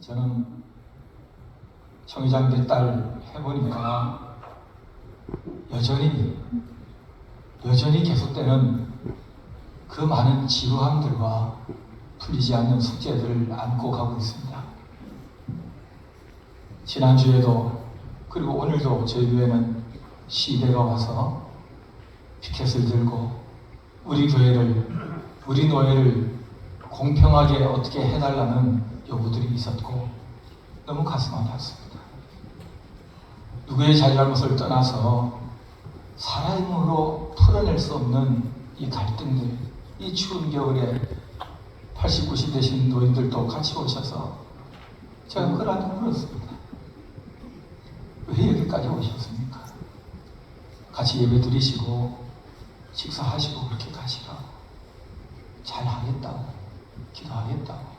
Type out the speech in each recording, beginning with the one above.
저는 청의장 몇달 해보니까 여전히 여전히 계속되는 그 많은 지루함들과 풀리지 않는 숙제들을 안고 가고 있습니다. 지난주에도 그리고 오늘도 저희 교회는 시대가 와서 피켓을 들고 우리 교회를 우리 노예를 공평하게 어떻게 해달라는 요구들이 있었고 너무 가슴 아팠습니다. 누구의 잘잘못을 떠나서 사람으로 풀어낼 수 없는 이 갈등들, 이 추운 겨울에 80, 90 되신 노인들도 같이 오셔서 제가 그러한테 물었습니다. 왜 여기까지 오셨습니까? 같이 예배 드리시고 식사하시고 그렇게 가시라고 잘 하겠다고 기도하겠다고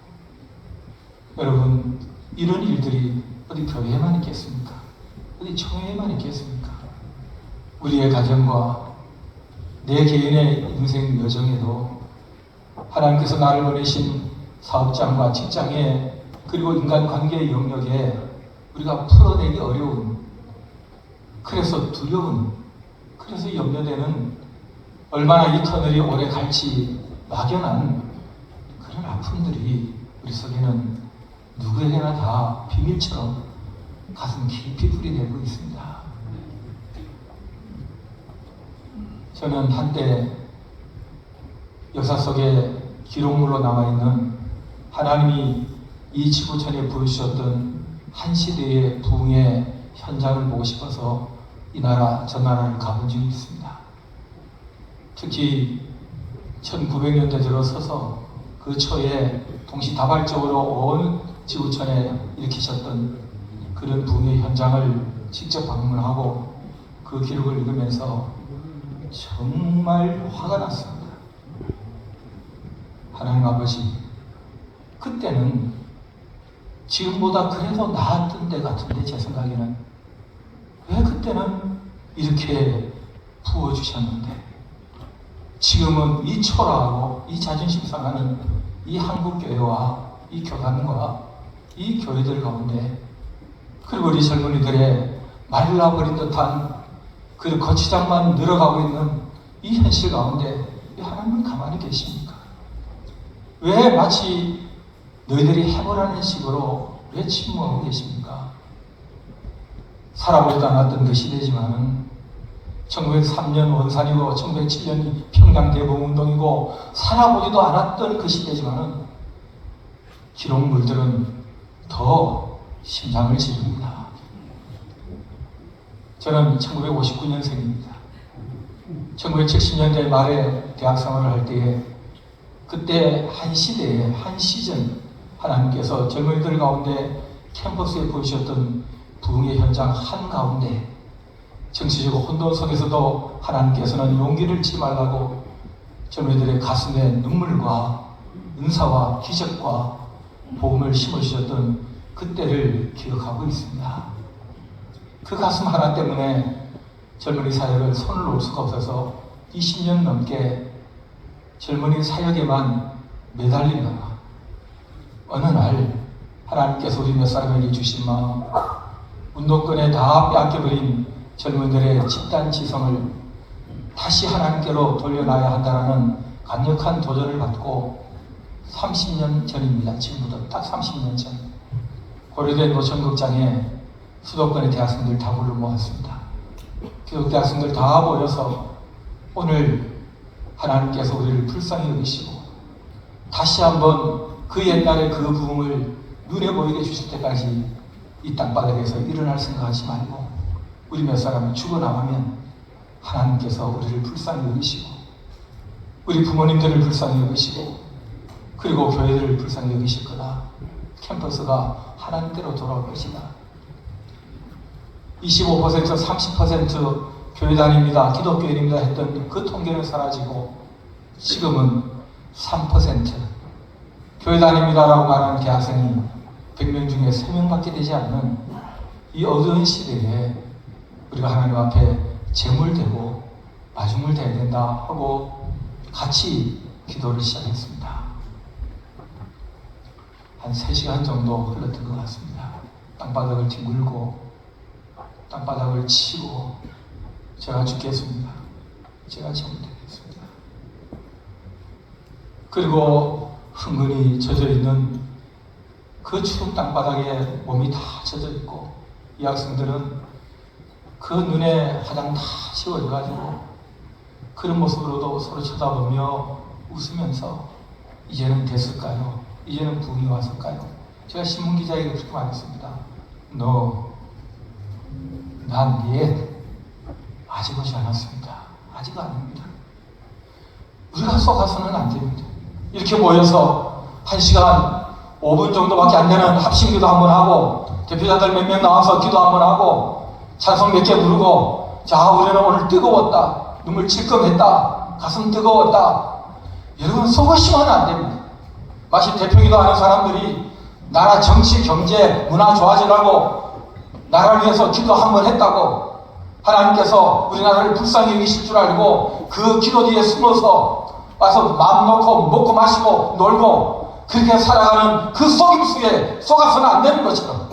여러분 이런 일들이 어디 교회에만 있겠습니까? 어디 청회에만 있겠습니까? 우리의 가정과 내 개인의 인생 여정에도 하나님께서 나를 보내신 사업장과 직장에 그리고 인간관계의 영역에 우리가 풀어내기 어려운 그래서 두려운 그래서 염려되는 얼마나 이 터널이 오래 갈지 막연한 그런 아픔들이 우리 속에는 누구에게나 다 비밀처럼 가슴 깊이 뿌리내고 있습니다. 저는 한때 역사 속에 기록물로 남아 있는 하나님이 이 지구촌에 보여주셨던 한 시대의 부흥의 현장을 보고 싶어서 이 나라 저 나라를 가본 적이 있습니다. 특히 1900년대 들어서서 그 초에 동시다발적으로 온 지구촌에 일으키셨던 그런 부흥의 현장을 직접 방문하고 그 기록을 읽으면서 정말 화가 났습니다. 하나님 아버지, 그때는 지금보다 그래도 나았던 데 같은데 제 생각에는 왜 그때는 이렇게 부어주셨는데 지금은 이 초라하고 이 자존심 상하는 이 한국교회와 이 교단과 이 교회들 가운데 그리고 우리 젊은이들의 말라버린 듯한 그 거치장만 늘어가고 있는 이 현실 가운데 왜 하나님은 가만히 계십니까? 왜 마치 너희들이 해보라는 식으로 왜 침묵하고 계십니까? 살아보지도 않았던 그 시대지만은 1903년 원산이고 1907년 평양 대봉운동이고 살아보지도 않았던 그 시대지만은 기록물들은 더 심장을 찌릅니다. 저는 1959년생입니다. 1970년대 말에 대학 생활을 할 때에 그때 한 시대에 한 시즌 하나님께서 젊은이들 가운데 캠퍼스에 보이셨던 부흥의 현장 한 가운데 정치적으로 혼돈 속에서도 하나님께서는 용기를 잃지 말라고 젊은이들의 가슴에 눈물과 은사와 기적과 복음을 심어주셨던 그때를 기억하고 있습니다. 그 가슴 하나 때문에 젊은이 사역을 손을 놓을 수가 없어서 20년 넘게 젊은이 사역에만 매달리다가 어느 날 하나님께서 우리 몇 사람에게 주신 마음 운동권에 다 빼앗겨버린 젊은들의 집단 지성을 다시 하나님께로 돌려놔야 한다는 강력한 도전을 받고 30년 전입니다. 지금부터 딱 30년 전 고려된 노천극장에 수도권의 대학생들 다 불러 모았습니다. 교육 대학생들 다 모여서 오늘 하나님께서 우리를 불쌍히 여기시고 다시 한번 그 옛날의 그 부흥을 눈에 보이게 주실 때까지 이 땅바닥에서 일어날 생각하지 말고 우리 몇 사람이 죽어나가면 하나님께서 우리를 불쌍히 여기시고 우리 부모님들을 불쌍히 여기시고 그리고 교회들을 불쌍히 여기실 거다. 캠퍼스가 하나님께로 돌아올 것이다. 25% 30% 교회 다닙니다. 기독교인입니다 했던 그 통계는 사라지고 지금은 3% 교회 다닙니다라고 말하는 대학생이 100명 중에 3명밖에 되지 않는 이 어두운 시대에 우리가 하나님 앞에 재물되고 마중물 돼야 된다 하고 같이 기도를 시작했습니다. 한 3시간 정도 흘렀던 것 같습니다. 땅바닥을 뒹굴고 땅바닥을 치고 제가 죽겠습니다. 제가 잘못되겠습니다. 그리고 흥건히 젖어 있는 그 추운 땅바닥에 몸이 다 젖어 있고 이 학생들은 그 눈에 화장 다 지워져가지고 그런 모습으로도 서로 쳐다보며 웃으면서 이제는 됐을까요? 이제는 부흥이 왔을까요? 제가 신문 기자에게 그렇게 말했습니다. 너, 난 예, 아직 오지 않았습니다. 아직 아닙니다. 우리가 속아서는 안 됩니다. 이렇게 모여서 한 시간 5분 정도밖에 안 되는 합심기도 한번 하고 대표자들 몇 명 나와서 기도 한번 하고 찬송 몇 개 부르고 자 우리는 오늘 뜨거웠다 눈물 찔끔했다 가슴 뜨거웠다 여러분 속으시면 안 됩니다. 마치 대표기도 하는 사람들이 나라 정치 경제 문화 좋아지라고 나라를 위해서 기도 한번 했다고 하나님께서 우리나라를 불쌍히 여기실 줄 알고 그 기도 뒤에 숨어서 와서 마음 놓고 먹고 마시고 놀고 그렇게 살아가는 그 속임수에 속아서는 안 되는 것처럼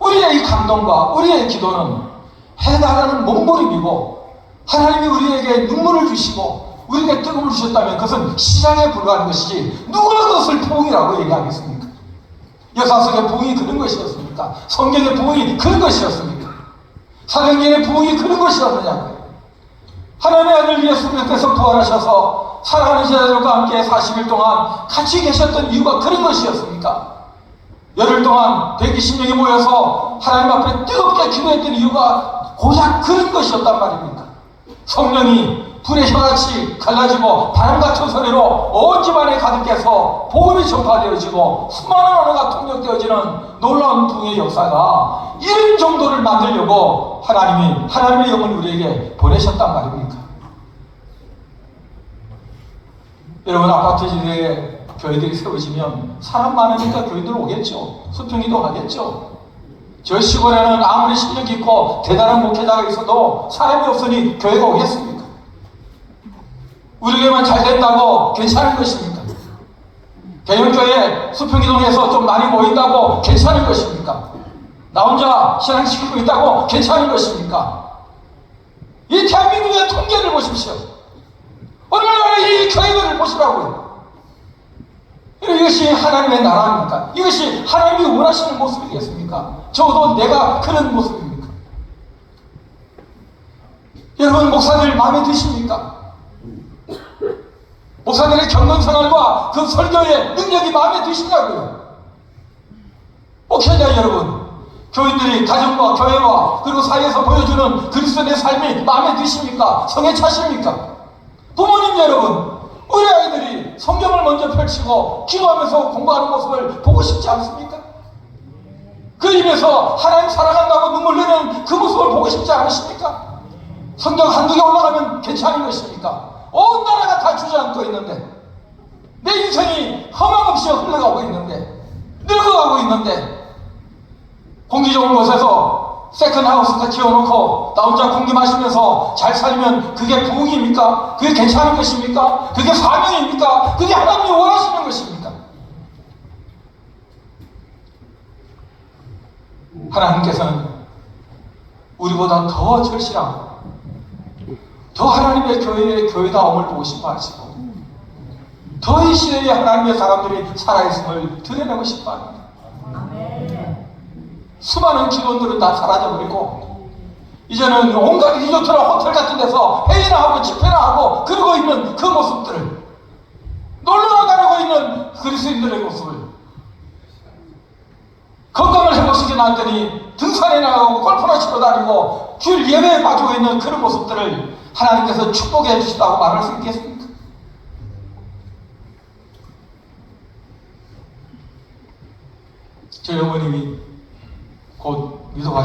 우리의 이 감동과 우리의 기도는 해달라는 몸부림이고 하나님이 우리에게 눈물을 주시고 우리에게 뜨거움을 주셨다면 그것은 시장에 불과한 것이지 누가 그것을 부흥이라고 얘기하겠습니까? 역사 속의 부흥이 그런 것이었습니까? 성경의 부흥이 그런 것이었습니까? 사도행전의 부흥이 그런 것이었느냐고요. 하나님의 아들 예수님께서 부활하셔서 사랑하는 제자들과 함께 40일 동안 같이 계셨던 이유가 그런 것이었습니까? 열흘 동안 120명이 모여서 하나님 앞에 뜨겁게 기도했던 이유가 고작 그런 것이었단 말입니다. 성령이 불의 혀같이 갈라지고 바람 같은 소리로 온 집안에 가득해서 복음이 전파되어지고 수많은 언어가 통역되어지는 놀라운 붕의 역사가 이런 정도를 만들려고 하나님이 하나님의 영을 우리에게 보내셨단 말입니까? 여러분 아파트 지대에 교회들이 세워지면 사람 많으니까 교회들 오겠죠. 수평이도 하겠죠. 저 시골에는 아무리 실력 있고 대단한 목회자가 있어도 사람이 없으니 교회가 오겠습니까? 우리 교회만 잘 된다고 괜찮은 것입니까? 대형교회 수평이동에서 좀 많이 모인다고 괜찮은 것입니까? 나 혼자 신앙시키고 있다고 괜찮은 것입니까? 이 대한민국의 통계를 보십시오. 얼마나 이 교회들을 보시라고요. 이것이 하나님의 나라입니까? 이것이 하나님이 원하시는 모습이겠습니까? 적어도 내가 그런 모습입니까? 여러분 목사들 마음에 드십니까? 목사들의 경건 생활과 그 설교의 능력이 마음에 드시냐고요? 목회자 여러분, 교인들이 가정과 교회와 그리고 사회에서 보여주는 그리스도의 삶이 마음에 드십니까? 성에 차십니까? 부모님 여러분, 우리 아이들이 성경을 먼저 펼치고 기도하면서 공부하는 모습을 보고 싶지 않습니까? 그 입에서 하나님 사랑한다고 눈물 흘리는 그 모습을 보고 싶지 않으십니까? 성경 한두 개 올라가면 괜찮은 것입니까? 온 나라가 다 주저앉고 있는데 내 인생이 허망 없이 흘러가고 있는데 늙어가고 있는데 공기 좋은 곳에서 세컨하우스가 지어놓고 나 혼자 공기 마시면서 잘 살면 그게 부흥입니까? 그게 괜찮은 것입니까? 그게 사명입니까? 그게 하나님이 원하시는 것입니까? 하나님께서는 우리보다 더 절실하고 더 하나님의 교회의 교회다움을 보고 싶어 하시고 더 이 시대에 하나님의 사람들이 살아있음을 드러내고 싶어 합니다. 수많은 기도원들은 다 사라져버리고 이제는 온갖 리조트나 호텔 같은 데서 회의나 하고 집회나 하고 그러고 있는 그 모습들을 놀러 다니고 있는 그리스인들의 모습을 건강을 회복시켜 놨더니 등산에 나가고 골프나 치러 다니고 줄 예배에 빠지고 있는 그런 모습들을 하나님께서 축복해 주시다고 말할 수 있겠습니까? 저희 어머님이 곧 위도가